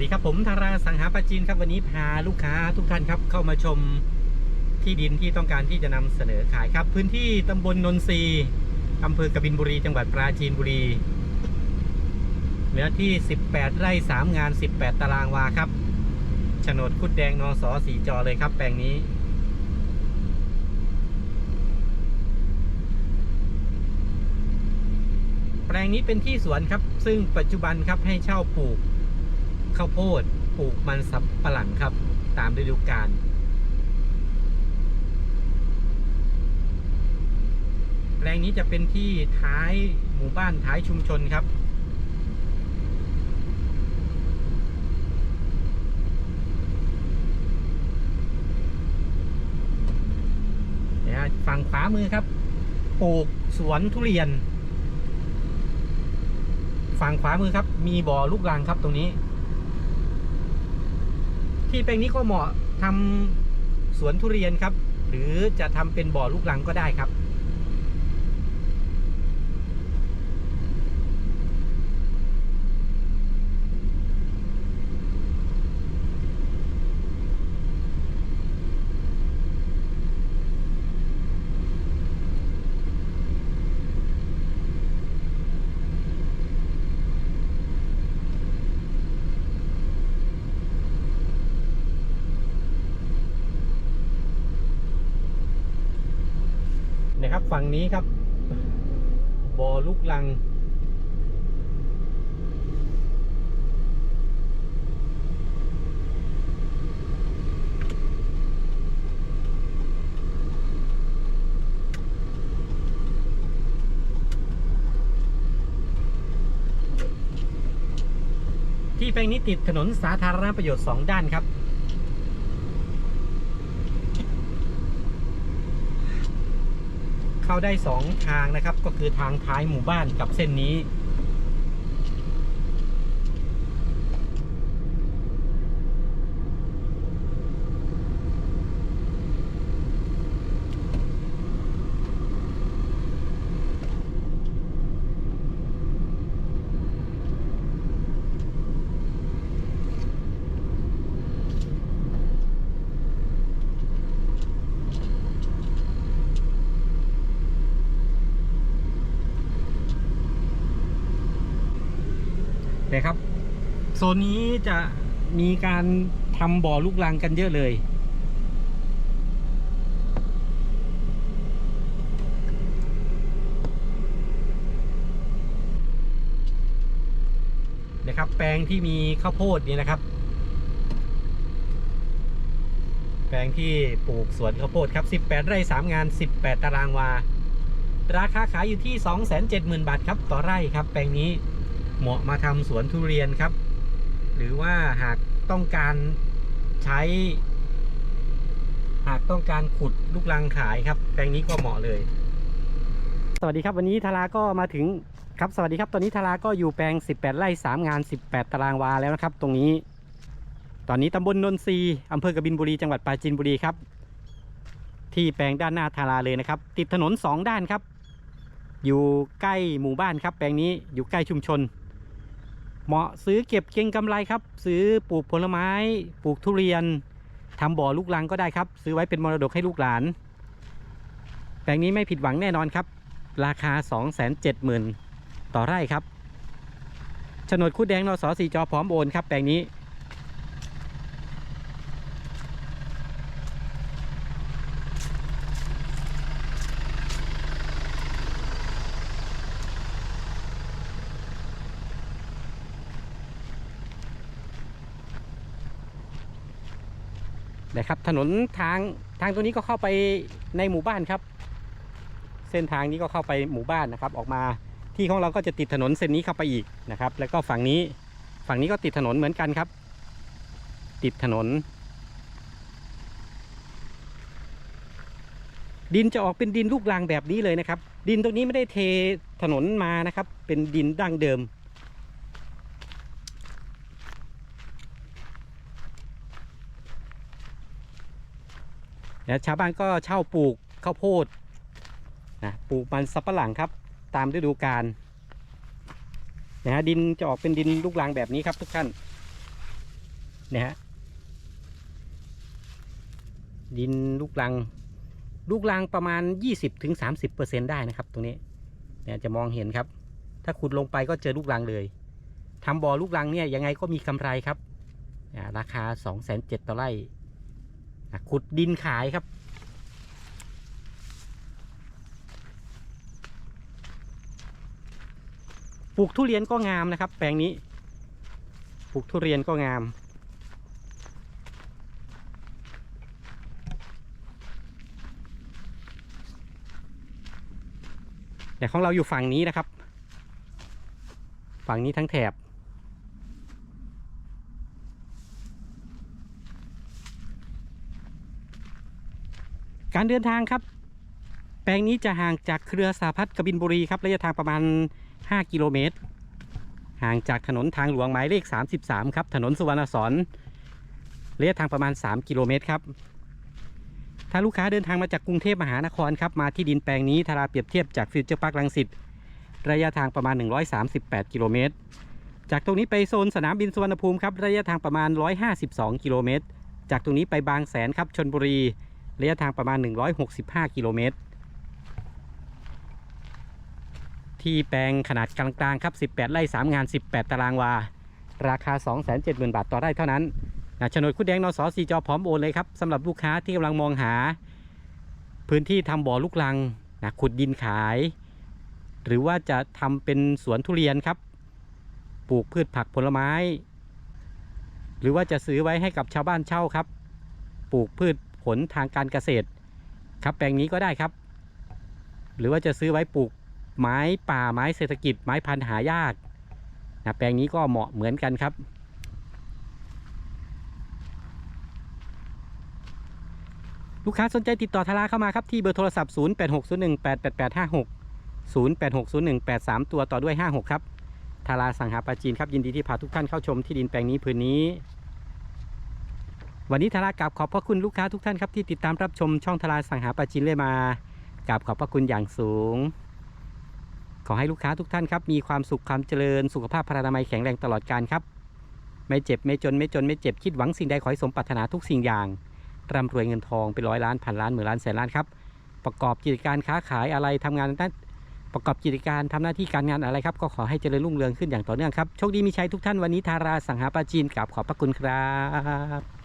ดีครับผมธาราสังหาปาจีนครับวันนี้พาลูกค้าทุกท่านครับเข้ามาชมที่ดินที่ต้องการที่จะนำเสนอขายครับ พื้นที่ตำบลนนทรีย์อำเภอกบินบุรี จังหวัดปราจีนบุรีเนื้อที่ 18 ไร่ 3 งาน 18 ตารางวาครับโฉนดคุดแดงนอสอสีจอเลยครับแปลงนี้ แปลงนี้เป็นที่สวนครับ ซึ่งปัจจุบันครับให้เช่าปลูก ข้าวโพดปลูกมันสำปะหลังครับ ตามฤดูกาลแปลงนี้จะเป็นที่ท้ายหมู่บ้านท้ายชุมชนครับนี่ฝั่งขวามือครับ ปลูกสวนทุเรียน ฝั่งขวามือครับ มีบ่อลูกรังครับตรงนี้ ที่แปลงนี้ก็เหมาะทำสวนทุเรียนครับ หรือจะทำเป็นบ่อลูกลังก็ได้ครับ ฝั่งนี้ครับบ่อลูกลัง ที่แปลงนี้ติดถนนสาธารณประโยชน์ 2 ด้านครับ เข้าได้สองทางนะครับ ก็คือทางท้ายหมู่บ้านกับเส้นนี้ ครับ โซนนี้จะมีการทำบ่อลูกรังกันเยอะเลย นะครับ แปลงที่มีข้าวโพดนี่นะครับ แปลงที่ปลูกสวนข้าวโพดครับ 18 ไร่ 3 งาน 18 ตารางวา ราคาขายอยู่ที่ 270,000 บาทครับ ต่อไร่ครับ แปลงนี้ เหมาะมาทำสวนทุเรียนครับ หรือว่าหากต้องการใช้ หากต้องการขุดลูกรังขายครับ แปลงนี้ก็เหมาะเลย สวัสดีครับวันนี้ทาราก็มาถึงครับสวัสดีครับตอนนี้ทาราก็อยู่แปลง 18 ไร่ 3 งาน 18 ตารางวาแล้วนะครับ ตรงนี้ ตอนนี้ตำบลนนทรีอำเภอกบินบุรีจังหวัดปราจีนบุรีครับ ที่แปลงด้านหน้าทาราเลยนะครับ ติดถนน 2 ด้านครับ อยู่ใกล้หมู่บ้านครับ แปลงนี้อยู่ใกล้ชุมชน เหมาะซื้อเก็บเก็งกำไรครับ ซื้อปลูกผลไม้ปลูกทุเรียนทำบ่อลูกลังก็ได้ครับ ซื้อไว้เป็นมรดกให้ลูกหลาน แปลงนี้ไม่ผิดหวังแน่นอนครับ ราคา 270,000 ต่อไร่ครับโฉนดคู่แดงนสสีจอพร้อมโอนครับแปลงนี้ นะครับถนนทางทางตัวนี้ก็เข้าไปในหมู่บ้านครับ เส้นทางนี้ก็เข้าไปหมู่บ้านนะครับ ออกมาที่ของเราก็จะติดถนนเส้นนี้เข้าไปอีกนะครับ แล้วก็ฝั่งนี้ฝั่งนี้ก็ติดถนนเหมือนกันครับ ติดถนน ดินจะออกเป็นดินลูกรังแบบนี้เลยนะครับ ดินตรงนี้ไม่ได้เทถนนมานะครับ เป็นดินดั้งเดิม นะชาวบ้านก็เช่าปลูกข้าวโพดนะปลูกมันสับปะหลังครับ ตามฤดูกาลนะฮะดินจะออกเป็นดินลูกรังแบบนี้ครับทุกท่านนะฮะดินลูกรัง ลูกรังประมาณ 20-30%ได้นะครับ ตรงนี้เนี่ยจะมองเห็นครับ ถ้าขุดลงไปก็เจอลูกรังเลยทำบ่อลูกรังเนี่ยยังไงก็มีกำไรครับอ่าราคา 2 7 0 0 0ต่อไร่ ขุดดินขายครับ ปลูกทุเรียนก็งามนะครับ แปลงนี้ ปลูกทุเรียนก็งาม แต่ของเราอยู่ฝั่งนี้นะครับ ฝั่งนี้ทั้งแถบ การเดินทางครับ แปลงนี้จะห่างจากเครือสาพัฒน์กบินบุรีครับระยะทางประมาณ 5 กิโลเมตร ห่างจากถนนทางหลวงหมายเลข 33 ครับ ถนนสุวรรณสอนระยะทางประมาณ 3 กิโลเมตรครับ ถ้าลูกค้าเดินทางมาจากกรุงเทพมหานครครับมาที่ดินแปลงนี้ทาราเปรียบเทียบจากฟิวเจอร์พาร์คลังสิตระยะทางประมาณ 138 กิโลเมตร จากตรงนี้ไปโซนสนามบินสุวรรณภูมิครับระยะทางประมาณ 152 กิโลเมตร จากตรงนี้ไปบางแสนครับชนบุรี ระยะทางประมาณ 165 กิโลเมตร ที่แปลงขนาดกลางๆครับ 18 ไร่ 3 งาน 18 ตารางวา ราคา 270,000 บาทต่อไร่เท่านั้นนะโฉนดคุดแดงนสสีจอพร้อมโอนเลยครับสำหรับลูกค้าที่กำลังมองหา พื้นที่ทำบ่อลูกลังนะขุดดินขาย หรือว่าจะทำเป็นสวนทุเรียนครับ ปลูกพืชผักผลไม้ หรือว่าจะซื้อไว้ให้กับชาวบ้านเช่าครับ ปลูกพืช ผลทางการเกษตร ครับแปลงนี้ก็ได้ครับ หรือว่าจะซื้อไว้ปลูกไม้ป่าไม้เศรษฐกิจไม้พันธุ์หายากนะแปลงนี้ก็เหมาะเหมือนกันครับ ลูกค้าสนใจติดต่อทาราเข้ามาครับ ที่เบอร์โทรศัพท์ 0860188856 086018ตัวต่อด้วย 56 ครับทาราสังหาปาจีนครับยินดีที่พาทุกท่านเข้าชมที่ดินแปลงนี้พื้นนี้ วันนี้ทารากราบขอบพระคุณลูกค้าทุกท่านครับที่ติดตามรับชมช่องทาราสังหาปาจีนเลยมากราบขอบพระคุณอย่างสูง ขอให้ลูกค้าทุกท่านครับมีความสุขความเจริญสุขภาพพลานามัยแข็งแรงตลอดการครับ ไม่เจ็บไม่จนไม่จนไม่เจ็บคิดหวังสิ่งใดขอให้สมปรารถนาทุกสิ่งอย่างร่ำรวยเงินทองเป็นร้อยล้านพันล้านหมื่นล้านแสนล้านครับประกอบกิจการค้าขายอะไรทำงานนั้นประกอบกิจการทำหน้าที่การงานอะไรครับ ก็ขอให้เจริญรุ่งเรืองขึ้นอย่างต่อเนื่องครับ โชคดีมีชัยทุกท่านวันนี้ทาราสังหาปาจีนกราบขอบพระคุณครับ